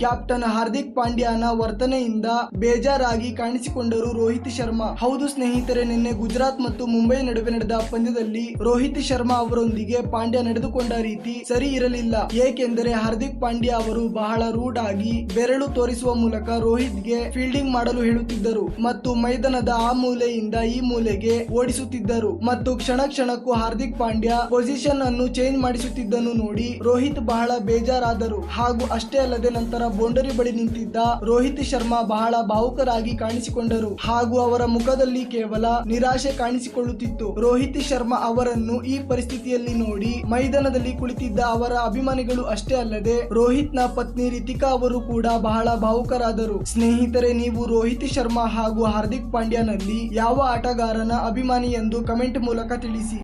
Captain Hardik ಪಾಂಡ್ಯನ ವರ್ತನೆಯಿಂದ ಬೇಜಾರಾಗಿ ಕಾಣಿಸಿಕೊಂಡರು ರೋಹಿತ್ ಶರ್ಮಾ. ಹೌದು ಸ್ನೇಹಿತರೆ, ನಿನ್ನೆ ಗುಜರಾತ್ ಮತ್ತು ಮುಂಬೈ ನಡುವೆ ನಡೆದ ಪಂದ್ಯದಲ್ಲಿ ರೋಹಿತ್ ಶರ್ಮಾ ಅವರೊಂದಿಗೆ ಪಾಂಡ್ಯ ನಡೆದುಕೊಂಡ ರೀತಿ ಸರಿ ಇರಲಿಲ್ಲ. ಏಕೆಂದರೆ ಹಾರ್ದಿಕ್ ಪಾಂಡ್ಯ ಅವರು ಬಹಳ ರೂಡ್ ಆಗಿ ಬೆರಳು ತೋರಿಸುವ ಮೂಲಕ ರೋಹಿತ್ಗೆ ಫೀಲ್ಡಿಂಗ್ ಮಾಡಲು ಹೇಳುತ್ತಿದ್ದರು ಮತ್ತು ಮೈದಾನದ ಆ ಮೂಲೆಯಿಂದ ಈ ಮೂಲೆಗೆ ಓಡಿಸುತ್ತಿದ್ದರು. ಮತ್ತು ಕ್ಷಣ ಕ್ಷಣಕ್ಕೂ ಹಾರ್ದಿಕ್ ಪಾಂಡ್ಯ ಪೊಸಿಷನ್ ಅನ್ನು ಚೇಂಜ್ ಮಾಡಿಸುತ್ತಿದ್ದನ್ನು ನೋಡಿ ರೋಹಿತ್ ಬಹಳ ಬೇಜಾರಾದರು. ಹಾಗೂ ಅಷ್ಟೇ ಅಲ್ಲದೆ ನಂತರ ಬೌಂಡರಿ ಬಳಿ ನಿಂತಿದ್ದ ರೋಹಿತ್ ಶರ್ಮಾ ಬಹಳ ಭಾವುಕರಾಗಿ ಕಾಣಿಸಿಕೊಂಡರು. ಹಾಗೂ ಅವರ ಮುಖದಲ್ಲಿ ಕೇವಲ ನಿರಾಶೆ ಕಾಣಿಸಿಕೊಳ್ಳುತ್ತಿತ್ತು. ರೋಹಿತ್ ಶರ್ಮಾ ಅವರನ್ನು ಈ ಪರಿಸ್ಥಿತಿಯಲ್ಲಿ ನೋಡಿ ಮೈದಾನದಲ್ಲಿ ಕುಳಿತಿದ್ದ ಅವರ ಅಭಿಮಾನಿಗಳು ಅಷ್ಟೇ ಅಲ್ಲದೆ ರೋಹಿತ್ನ ಪತ್ನಿ ರಿತಿಕಾ ಅವರು ಕೂಡ ಬಹಳ ಭಾವುಕರಾದರು ಸ್ನೇಹಿತರೆ, ನೀವು ರೋಹಿತ್ ಶರ್ಮಾ ಹಾಗೂ ಹಾರ್ದಿಕ್ ಪಾಂಡ್ಯನಲ್ಲಿ ಯಾವ ಆಟಗಾರನ ಅಭಿಮಾನಿ ಎಂದು ಕಮೆಂಟ್ ಮೂಲಕ ತಿಳಿಸಿ.